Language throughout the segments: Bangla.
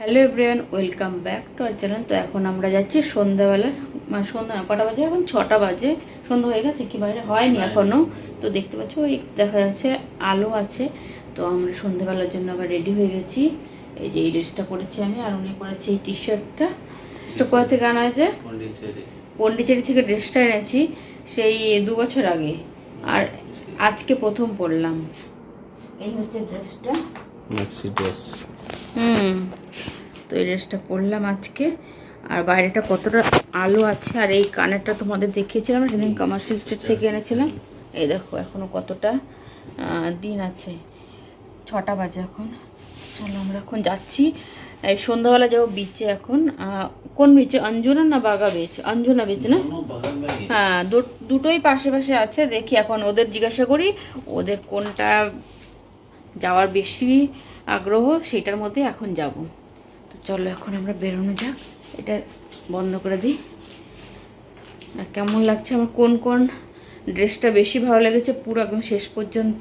Hello everyone welcome back to our channel. তো এখন আমরা যাচ্ছি সন্ধ্যাবেলা মানে সন্ধ্যা কটা বাজে? এখন ছটা বাজে। সন্ধ্যা হয়ে গেছে কি বাইরে হয়নি এখনও তো দেখতে পাচ্ছ ওই দেখা যাচ্ছে আলো আছে। তো আমরা সন্ধ্যাবেলার জন্য আবার রেডি হয়ে গেছি। এই যে এই ড্রেসটা পরেছি আমি আর উনি পরেছি এই টি শার্টটা কোথা থেকে আনা হয়েছে? পন্ডিচেরি। পন্ডিচেরি থেকে ড্রেসটা এনেছি সেই দু বছর আগে। আর আজকে প্রথম পরলাম। এই হচ্ছে ড্রেসটা ড্রেস হুম। তো এই ড্রেসটা পরলাম আজকে। আর বাইরেটা কতটা আলো আছে আর এই কানেরটা তোমাদের দেখিয়েছিলাম সেদিন কমার্শিয়াল স্ট্রিট থেকে এনেছিলাম। এই দেখো এখনও কতটা দিন আছে। ছটা বাজে এখন। চলো আমরা এখন যাচ্ছি। এই সন্ধ্যাবেলা যাব বিচে এখন। কোন বিচে অঞ্জনা না বাগা বিচ অঞ্জনা বিচ না? হ্যাঁ দুটোই পাশে পাশে আছে। দেখি এখন ওদের জিজ্ঞাসা করি ওদের কোনটা যাওয়ার বেশি আগ্রহ সেটার মধ্যে এখন যাব। তো চলো এখন আমরা বেরোনো যাক। এটা বন্ধ করে দিই। আর কেমন লাগছে আমার কোন কোন ড্রেসটা বেশি ভালো লেগেছে পুরো একদম শেষ পর্যন্ত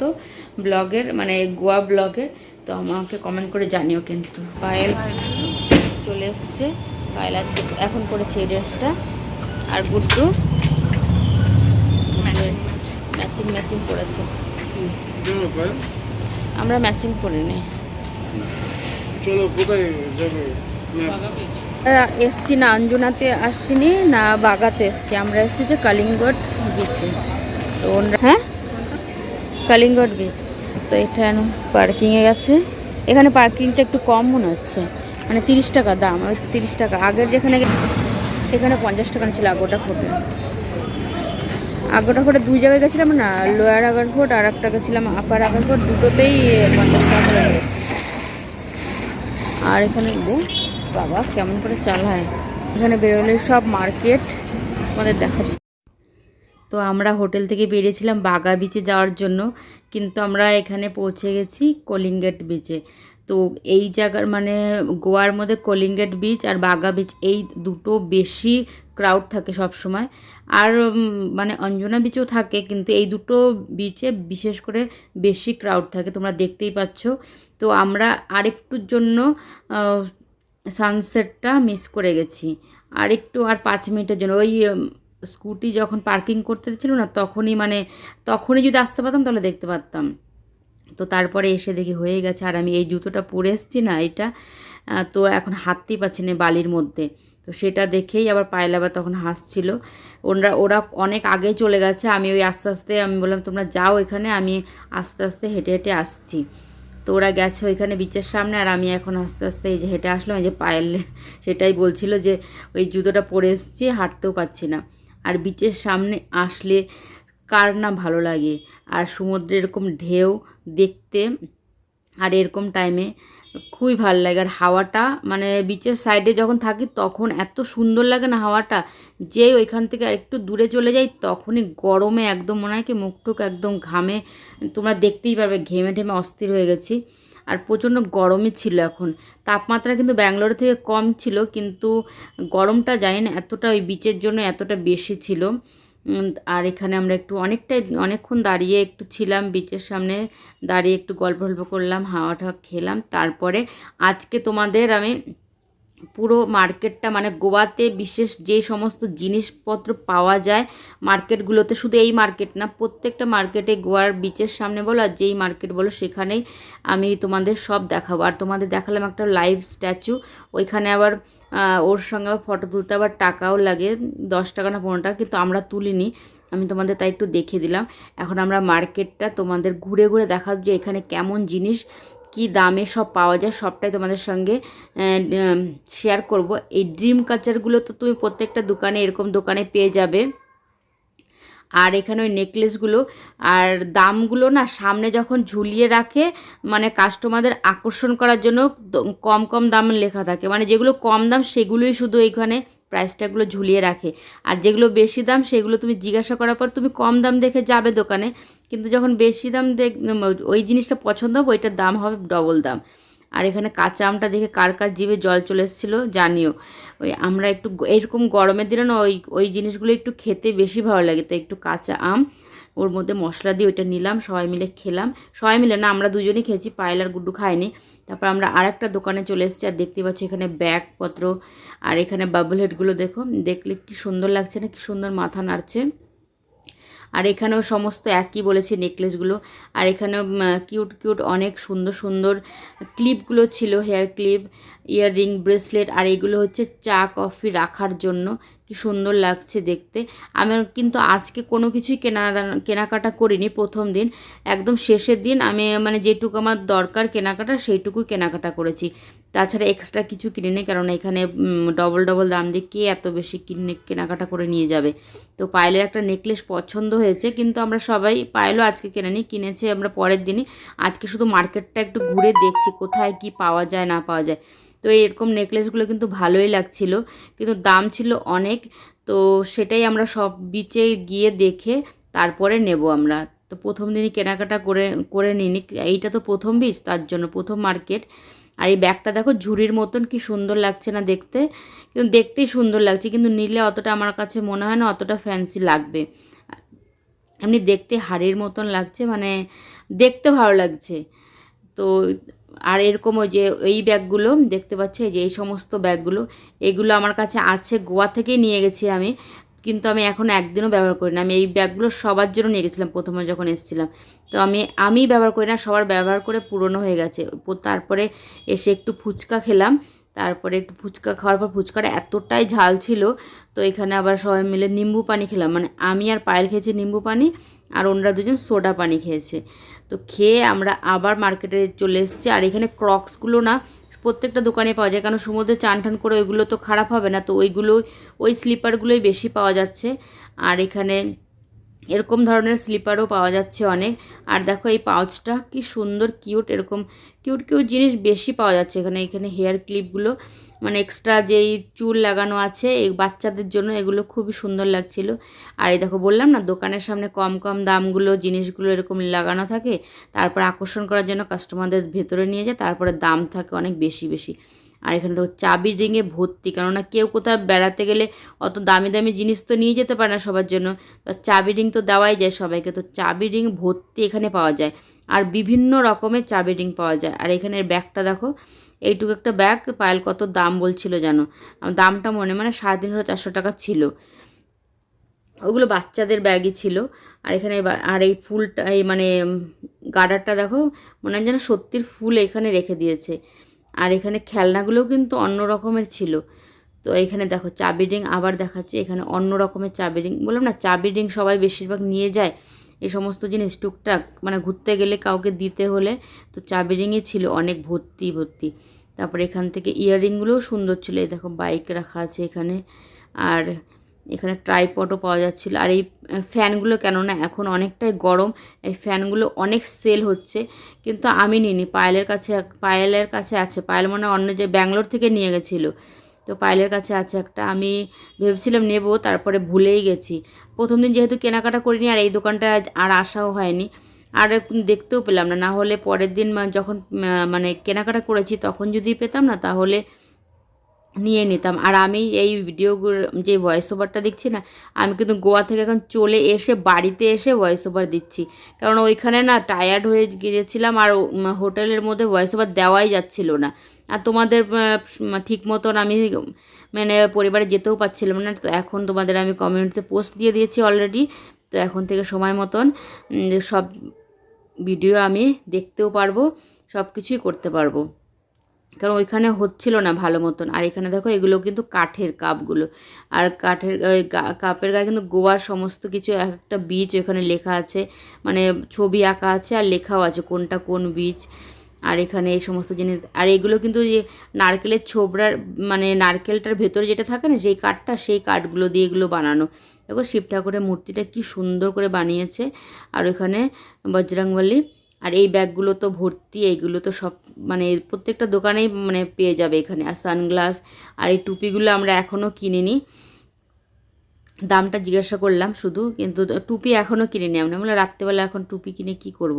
ব্লগের মানে গোয়া ব্লগের। তো আমাকে কমেন্ট করে জানিও কিন্তু। পায়েল চলে এসছে। পায়েল আজকে এখন করেছে এই ড্রেসটা। আর গুড্ডু ম্যাচিং ম্যাচিং করেছে। আমরা ম্যাচিং করে নিই। এসছি না, অঞ্জনাতে আসছিনি না বাগাতে এসছি। আমরা এসছি যে কালিঙ্গট বিচে তো ওনরা- হ্যাঁ? কালিঙ্গট বিচ তো এটা পার্কিংয়ে গেছে। এখানে পার্কিংটা একটু কম মনে হচ্ছে। মানে তিরিশ টাকা দাম, ওই তিরিশ টাকা। আগের যেখানে সেখানে পঞ্চাশ টাকা ছিল আগোটা ফোটে আগোটা ফোটে দুই জায়গায় গেছিলাম না, লোয়ার আগার ফোট আর একটা গেছিলাম আপার আগার ফোট দুটোতেই পঞ্চাশ টাকা করে লেগেছে আর এখানে বাবা কেমন করে চালায় এখানে বেরোলে সব মার্কেট আমাদের দেখাচ্ছে। তো আমরা হোটেল থেকে বেরিয়েছিলাম বাগা বিচে যাওয়ার জন্য, কিন্তু আমরা এখানে পৌঁছে গেছি কলিঙ্গেট বিচে তো এই জায়গার মানে গোয়ার মধ্যে কলিঙ্গেট বিচ আর বাগা বিচ এই দুটো বেশি ক্রাউড থাকে সব সময় আর মানে অঞ্জনা বিচও থাকে, কিন্তু এই দুটো বিচে বিশেষ করে বেশি ক্রাউড থাকে, তোমরা দেখতেই পাচ্ছ। তো আমরা আরেকটুর জন্য সানসেটটা মিস করে গেছি। আর একটু আর পাঁচ মিনিটের জন্য, ওই স্কুটি যখন পার্কিং করতে ছিল না, তখনই মানে তখনই যদি আসতে পারতাম, তাহলে দেখতে পারতাম। তো তারপরে এসে দেখি হয়ে গেছে। আর আমি এই জুতোটা পরে এসেছি না, এটা তো এখন হাঁটতেই পাচ্ছি না বালির মধ্যে। তো সেটা দেখেই আবার পায়েল আবার তখন হাসছিল। ওরা ওরা অনেক আগে চলে গেছে। আমি ওই আস্তে আস্তে, আমি বললাম, তোমরা যাও এখানে। আমি আস্তে আস্তে হেঁটে হেঁটে আসছি। তো ওরা গেছে ওইখানে বিচের সামনে, আর আমি এখন আস্তে আস্তে এই যে হেঁটে আসলাম, এই যে পায়েল সেটাই বলছিল যে, ওই জুতোটা পরে এসেছি, হাঁটতেও পাচ্ছি না। আর বিচের সামনে আসলে কার না ভালো লাগে। আর সমুদ্রে এরকম ঢেউ দেখতে আর এরকম টাইমে খুবই ভালো লাগে। আর হাওয়াটা মানে বিচের সাইডে যখন থাকি তখন এত সুন্দর লাগে না হাওয়াটা যে ওইখান থেকে একটু দূরে চলে যাই তখনই গরমে একদম মনে হয় কি মুখ টুক একদম ঘামে। তোমরা দেখতেই পারবে ঘেমে ঢেমে অস্থির হয়ে গেছি। আর প্রচণ্ড গরমই ছিল এখন। তাপমাত্রা কিন্তু ব্যাঙ্গালোর থেকে কম ছিল কিন্তু গরমটা জানি না এতটা ওই বিচের জন্য এতটা বেশি ছিল। আর এখানে আমরা একটু অনেকটাই, অনেকক্ষণ দাঁড়িয়ে একটু ছিলাম বিচের সামনে দাঁড়িয়ে একটু গল্প গল্প করলাম হাওয়া টাওয়া খেলাম। তারপরে আজকে তোমাদের আমি পুরো মার্কেটটা মানে গোয়াতে বিশেষ যে সমস্ত জিনিসপত্র পাওয়া যায় মার্কেটগুলোতে, শুধু এই মার্কেট না, প্রত্যেকটা মার্কেটে গোয়ার বিচের সামনে বলো আর যেই মার্কেট বলো, সেখানেই আমি তোমাদের সব দেখাবো। আর তোমাদের দেখালাম একটা লাইভ স্ট্যাচু ওইখানে আবার ওর সঙ্গে আবার ফটো তুলতে আবার টাকাও লাগে, দশ টাকা না পনেরো টাকা, কিন্তু আমরা তুলিনি। আমি তোমাদের তাই একটু দেখিয়ে দিলাম। এখন আমরা মার্কেটটা তোমাদের ঘুরে ঘুরে দেখাবো যে এখানে কেমন জিনিস কি দামে সব পাওয়া যায় সবটাই তোমাদের সঙ্গে শেয়ার করব। এই ড্রিম কালচারগুলো তো তুমি প্রত্যেকটা দোকানে, এরকম দোকানে পেয়ে যাবে। আর এখানে ওই নেকলেসগুলো আর দামগুলো না সামনে যখন ঝুলিয়ে রাখে মানে কাস্টমারদের আকর্ষণ করার জন্য কম কম দাম লেখা থাকে। মানে যেগুলো কম দাম, সেগুলোই শুধু এখানে প্রাইস ট্যাগুলো ঝুলিয়ে রাখে। আর যেগুলো বেশি দাম, সেগুলো তুমি জিজ্ঞাসা করার পর তুমি কম দাম দেখে যাবে দোকানে। কিন্তু যখন বেশি দাম দেখ ওই জিনিসটা পছন্দ হবে, ওইটার দাম হবে ডবল দাম। আর এখানে কাঁচা আমটা দেখে কার কার জিভে জল চলে এসেছিল জানিও। ওই আমরা একটু এরকম গরমের দিনে না, ওই ওই জিনিসগুলো একটু খেতে বেশি ভালো লাগে। তো একটু কাঁচা আম ওর মধ্যে মশলা দিয়ে ওইটা নিলাম, সবাই মিলে খেলাম। সবাই মিলে না, আমরা দুজনেই খেয়েছি, পায়েল আর গুড্ডু খায়নি। তারপর আমরা আর একটা দোকানে চলে এসেছি, আর দেখতে পাচ্ছি এখানে ব্যাগপত্র আর এখানে বাবল হেডগুলো দেখো। দেখলে কি সুন্দর লাগছে না, কি সুন্দর মাথা নাড়ছে। আর এখানেও সমস্ত একই বলেছে নেকলেসগুলো আর এখানেও কিউট কিউট অনেক সুন্দর সুন্দর ক্লিপগুলো ছিল হেয়ার ক্লিপ ইয়াররিং ব্রেসলেট আর এগুলো হচ্ছে চা কফি রাখার জন্য। কি সুন্দর লাগছে দেখতে। আমি কিন্তু আজকে কোনো কিছুই কেনা কেনাকাটা করিনি প্রথম দিন। একদম শেষের দিন আমি মানে যেটুকু আমার দরকার কেনাকাটা সেইটুকুই কেনাকাটা করেছি। তাছাড়া এক্সট্রা কিছু কিনিনি কারণ এখানে ডবল ডবল দাম দিয়ে কে এত বেশি কিনে, কেনাকাটা করে নিয়ে যাবে? তো পায়েলের একটা নেকলেস পছন্দ হয়েছে কিন্তু আমরা সবাই পায়েলও আজকে কেনেনি, কিনেছে আমরা পরের দিনই। আজকে শুধু মার্কেটটা একটু ঘুরে দেখছি কোথায় কি পাওয়া যায় না পাওয়া যায়। তো এরকম নেকলেসগুলো কিন্তু ভালোই লাগছিল। কিন্তু দাম ছিল অনেক, তো সেটাই আমরা সব বিচে গিয়ে দেখে তারপরে নেব আমরা। তো প্রথম দিনই কেনাকাটা করে করে নিনি। এইটা তো প্রথম বীজ তার জন্য প্রথম মার্কেট আর এই ব্যাগটা দেখো ঝুড়ির মতন কি সুন্দর লাগছে না দেখতে। কিন্তু দেখতেই সুন্দর লাগছে, কিন্তু নিলে অতটা আমার কাছে মনে হয় না অতটা ফ্যান্সি লাগবে। এমনি দেখতে হাড়ির মতন লাগছে মানে দেখতে ভালো লাগছে। তো আর এরকম ওই যে, এই ব্যাগগুলো, দেখতে পাচ্ছ? যে, এই সমস্ত ব্যাগগুলো, এগুলো আমার কাছে আছে, গোয়া থেকেই নিয়ে গেছি আমি। কিন্তু আমি এখন একদিনও ব্যবহার করি না। আমি এই ব্যাগগুলো সবার জন্য নিয়ে গেছিলাম, প্রথমে যখন এসেছিলাম। তো আমি আমি ব্যবহার করি না, সবার ব্যবহার করে পুরনো হয়ে গেছে। তারপরে এসে একটু ফুচকা খেলাম। তারপরে একটু ফুচকা খাওয়ার পর ফুচকাটা এতটাই ঝাল ছিল, তো এখানে আবার সবাই মিলে নিম্বু পানি খেলাম। মানে আমি আর পায়েল খেয়েছি নিম্বু পানি, আর ওনারা দুজন সোডা পানি খেয়েছে। তো খেয়ে আমরা আবার মার্কেটে চলে এসেছি, আর এখানে ক্রক্সগুলো না প্রত্যেকটা দোকানে পাওয়া যায়, কারণ সমুদ্রে চান টান করে ওইগুলো তো খারাপ হবে না, তো ওইগুলো, ওই স্লিপারগুলোই বেশি পাওয়া যাচ্ছে। আর এখানে এরকম ধরনের স্লিপারও পাওয়া যাচ্ছে অনেক। আর দেখো এই পাউচটা কি সুন্দর কিউট এরকম কিউট কিউট জিনিস বেশি পাওয়া যাচ্ছে এখানে এখানে হেয়ার ক্লিপগুলো মানে এক্সট্রা যেই চুল লাগানো আছে, এই বাচ্চাদের জন্য এগুলো খুবই সুন্দর লাগছিল। আর এই দেখো বললাম না, দোকানের সামনে কম কম দামগুলো, জিনিসগুলো এরকম লাগানো থাকে, তারপর আকর্ষণ করার জন্য কাস্টমারদের ভেতরে নিয়ে যায়, তারপরে দাম থাকে অনেক বেশি বেশি। আর এখানে তো চাবি রিংয়ে ভর্তি, কেননা কেউ কোথাও বেড়াতে গেলে অত দামি দামি জিনিস তো নিয়ে যেতে পারে না সবার জন্য। চাবি রিং তো দেওয়াই যায় সবাইকে, তো চাবি রিং ভর্তি এখানে পাওয়া যায়। আর বিভিন্ন রকমের চাবি রিং পাওয়া যায়। আর এখানের ব্যাগটা দেখো, এইটুকু একটা ব্যাগ, পায়েল কত দাম বলছিল জানো? দামটা মনে মানে সাড়ে তিনশো চারশো টাকা ছিল। ওগুলো বাচ্চাদের ব্যাগই ছিল। আর এখানে আর এই ফুলটা, এই মানে গার্ডারটা দেখো, মনে হয় যেন সত্যির ফুল এখানে রেখে দিয়েছে। আর এখানে খেলনাগুলোও কিন্তু অন্য রকমের ছিল। তো এখানে দেখো চাবি রিং আবার দেখাচ্ছে, এখানে অন্য রকমের চাবি রিং। বললাম না, চাবি রিং সবাই বেশিরভাগ নিয়ে যায়। এই সমস্ত জিনিস টুকটাক মানে ঘুরতে গেলে কাউকে দিতে হলে তো চাবি রিংই ছিল, অনেক ভর্তি ভর্তি। তারপরে এখান থেকে ইয়াররিংগুলোও সুন্দর ছিল, এই দেখো বাইক রাখা আছে এখানে। আর এখানে ট্রাইপটও পাওয়া যাচ্ছিল। আর এই ফ্যানগুলো কেননা এখন অনেকটাই গরম, এই ফ্যানগুলো অনেক সেল হচ্ছে। কিন্তু আমি নিইনি, পায়েলের কাছে পায়েলের কাছে আছে। পায়েল মনে অন্য যে ব্যাঙ্গালোর থেকে নিয়ে গেছিল। তো পায়েলের কাছে আছে একটা। আমি ভেবেছিলাম নেব, তারপরে ভুলেই গেছি। প্রথম দিন যেহেতু কেনাকাটা করিনি, আর এই দোকানটা আর আসাও হয়নি। আর দেখতেও পেলাম না না হলে পরের দিন মা- যখন মানে কেনাকাটা করেছি, তখন যদি পেতাম না, তাহলে নিয়ে নিতাম। আর আমি এই ভিডিওগুলো যে ভয়েস ওভারটা দিচ্ছি না, আমি কিন্তু গোয়া থেকে এখন চলে এসে বাড়িতে এসে ভয়েস ওভার দিচ্ছি। কারণ ওইখানে না টায়ার্ড হয়ে গিয়েছিলাম আর হোটেলের মধ্যে ভয়েস ওভার দেওয়াই যাচ্ছিল না। আর তোমাদের ঠিক মতন আমি মানে পরিবারে যেতেও পারছিলাম না। তো এখন তোমাদের আমি কমিউনিটিতে পোস্ট দিয়ে দিয়েছি অলরেডি তো এখন থেকে সময় মতন সব ভিডিও আমি দেখতেও পারব সব কিছুই করতে পারব। কারণ ওইখানে হচ্ছিল না ভালো মতন। আর এখানে দেখো, এগুলো কিন্তু কাঠের কাপগুলো। আর কাঠের কাপের গায়ে কিন্তু গোয়ার সমস্ত কিছু, এক একটা বীজ ওখানে লেখা আছে। মানে ছবি আঁকা আছে আর লেখাও আছে কোনটা কোন বীজ। আর এখানে এই সমস্ত জিনিস, আর এগুলো কিন্তু যে নারকেলের ছোবড়ার মানে নারকেলটার ভেতরে যেটা থাকে না সেই কাঠটা, সেই কাঠগুলো দিয়ে এগুলো বানানো। দেখো, শিব ঠাকুরের মূর্তিটা কি সুন্দর করে বানিয়েছে। আর ওখানে বজরংবলী আর এই ব্যাগগুলো তো ভর্তি, এইগুলো তো সব মানে প্রত্যেকটা দোকানেই মানে পেয়ে যাবে এখানে। আর সানগ্লাস আর এই টুপিগুলো আমরা এখনও কিনিনি। দামটা জিজ্ঞাসা করলাম শুধু, কিন্তু টুপি এখনও কিনিনি আমরা। বললাম, রাত্রেবেলা এখন টুপি কিনে কি করব।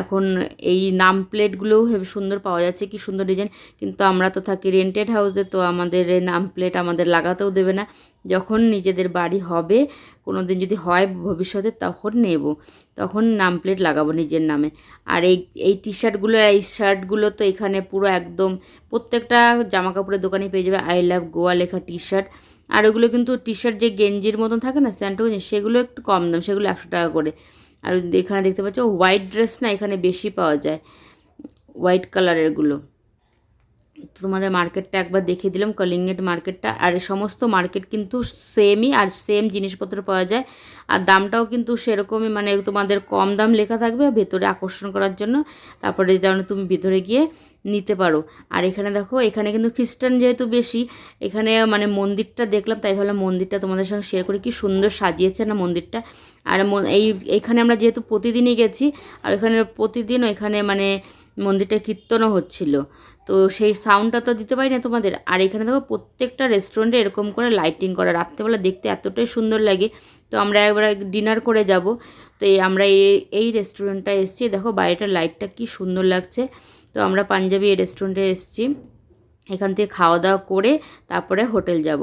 এখন এই নাম প্লেটগুলোও সুন্দর পাওয়া যাচ্ছে, কি সুন্দর ডিজাইন। কিন্তু আমরা তো থাকি রেন্টেড হাউসে তো আমাদের নাম প্লেট আমাদের লাগাতেও দেবে না। যখন নিজেদের বাড়ি হবে কোনো দিন যদি হয় ভবিষ্যতে তখন নেব। তখন নাম প্লেট লাগাবো নিজের নামে। আর এই এই টি শার্টগুলো এই শার্টগুলো তো এখানে পুরো একদম প্রত্যেকটা জামা কাপড়ের দোকানে পেয়ে যাবে। আই লাভ গোয়া লেখা টি শার্ট আর ওগুলো কিন্তু টি শার্ট যে গেঞ্জির মতন থাকে না স্যান্টো সেগুলো একটু কম দাম, সেগুলো একশো টাকা করে। আর এখানে দেখতে পাচ্ছ, হোয়াইট ড্রেস না এখানে বেশি পাওয়া যায়, হোয়াইট কালারেরগুলো। তো তোমাদের মার্কেটটা একবার দেখিয়ে দিলাম কলিঙ্গেট মার্কেটটা। আর সমস্ত মার্কেট কিন্তু সেমই আর সেম জিনিসপত্র পাওয়া যায়। আর দামটাও কিন্তু সেরকমই মানে তোমাদের কম দাম লেখা থাকবে ভেতরে আকর্ষণ করার জন্য তারপরে যেন তুমি ভিতরে গিয়ে নিতে পারো। আর এখানে দেখো, এখানে কিন্তু খ্রিস্টান যেহেতু বেশি, এখানে মানে মন্দিরটা দেখলাম, তাই ভাবলাম মন্দিরটা তোমাদের সঙ্গে শেয়ার করি। কি সুন্দর সাজিয়েছে না মন্দিরটা। আর এই এইখানে আমরা যেহেতু প্রতিদিনই গেছি, আর এখানে প্রতিদিন এখানে মানে মন্দিরটা কীর্তনও হচ্ছিল। তো সেই সাউন্ডটা তো দিতে পারি না তোমাদের। আর এখানে দেখো প্রত্যেকটা রেস্টুরেন্টে এরকম করে লাইটিং করা। রাত্রেবেলা দেখতে এতটাই সুন্দর লাগে। তো আমরা একবার ডিনার করে যাব। তো এই আমরা এই এই রেস্টুরেন্টটা এসেছি। দেখো বাইরেটার লাইটটা কি সুন্দর লাগছে। তো আমরা পাঞ্জাবি এই রেস্টুরেন্টে এসেছি। এখান থেকে খাওয়া দাওয়া করে তারপরে হোটেল যাব।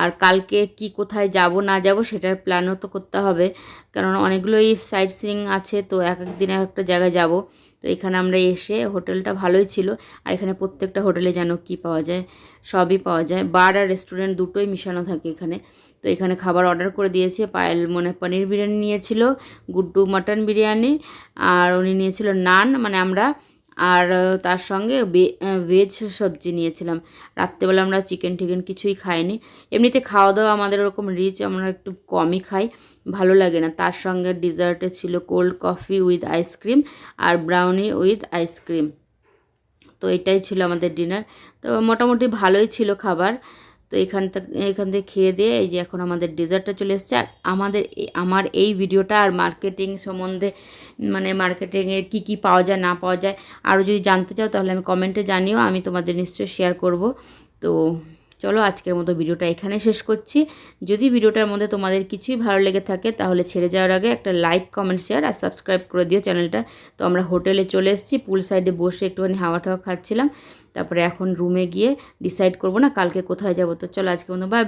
আর কালকে কি কোথায় যাব, না যাব সেটার প্ল্যানও তো করতে হবে। কারণ অনেকগুলোই সাইট সিং আছে, তো এক এক দিন এক একটা জায়গায় যাব। তো এখানে আমরা এসে হোটেলটা ভালোই ছিল। আর এখানে প্রত্যেকটা হোটেলে যেন কি পাওয়া যায়, সবই পাওয়া যায়। বার আর রেস্টুরেন্ট দুটোই মিশানো থাকে এখানে। তো এখানে খাবার অর্ডার করে দিয়েছে। পায়েল মনে পনির বিরিয়ানি নিয়েছিল, গুড্ডু মাটন বিরিয়ানি, আর উনি নিয়েছিল নান। মানে আমরা আর তার সঙ্গে ভেজ সবজি নিয়েছিলাম। রাত্রেবেলা আমরা চিকেন টিকেন কিছুই খাইনি। এমনিতে খাওয়া দাওয়া আমাদের ওরকম রিচ আমরা একটু কমই খাই। ভালো লাগে না। তার সঙ্গে ডিজার্টে ছিল cold coffee with ice cream R brownie with ice cream তো এটাই ছিল আমাদের ডিনার তো মোটামুটি ভালোই ছিল খাবার। তো এখান থেকে এখান থেকে খেয়ে দিয়ে এই যে এখন আমাদের ডেজার্টটা চলে এসছে। আর আমাদের আমার এই ভিডিওটা আর মার্কেটিং সম্বন্ধে মানে মার্কেটিংয়ে কি কি পাওয়া যায়, না পাওয়া যায় আরও যদি জানতে চাও তাহলে আমি কমেন্টে জানিও, আমি তোমাদের নিশ্চয়ই শেয়ার করব। তো চলো আজকের মতো ভিডিওটা এখানে শেষ করছি। যদি ভিডিওটার মধ্যে তোমাদের কিছুই ভালো লেগে থাকে, তাহলে ছেড়ে যাওয়ার আগে একটা লাইক কমেন্ট শেয়ার আর সাবস্ক্রাইব করে দিও চ্যানেলটা। তো আমরা হোটেলে চলে এসেছি পুল সাইডে বসে একটুখানি হাওয়া টাওয়া খাচ্ছিলাম। তারপরে এখন রুমে গিয়ে ডিসাইড করব না কালকে কোথায় যাব। তো চলো আজকে মতো বাই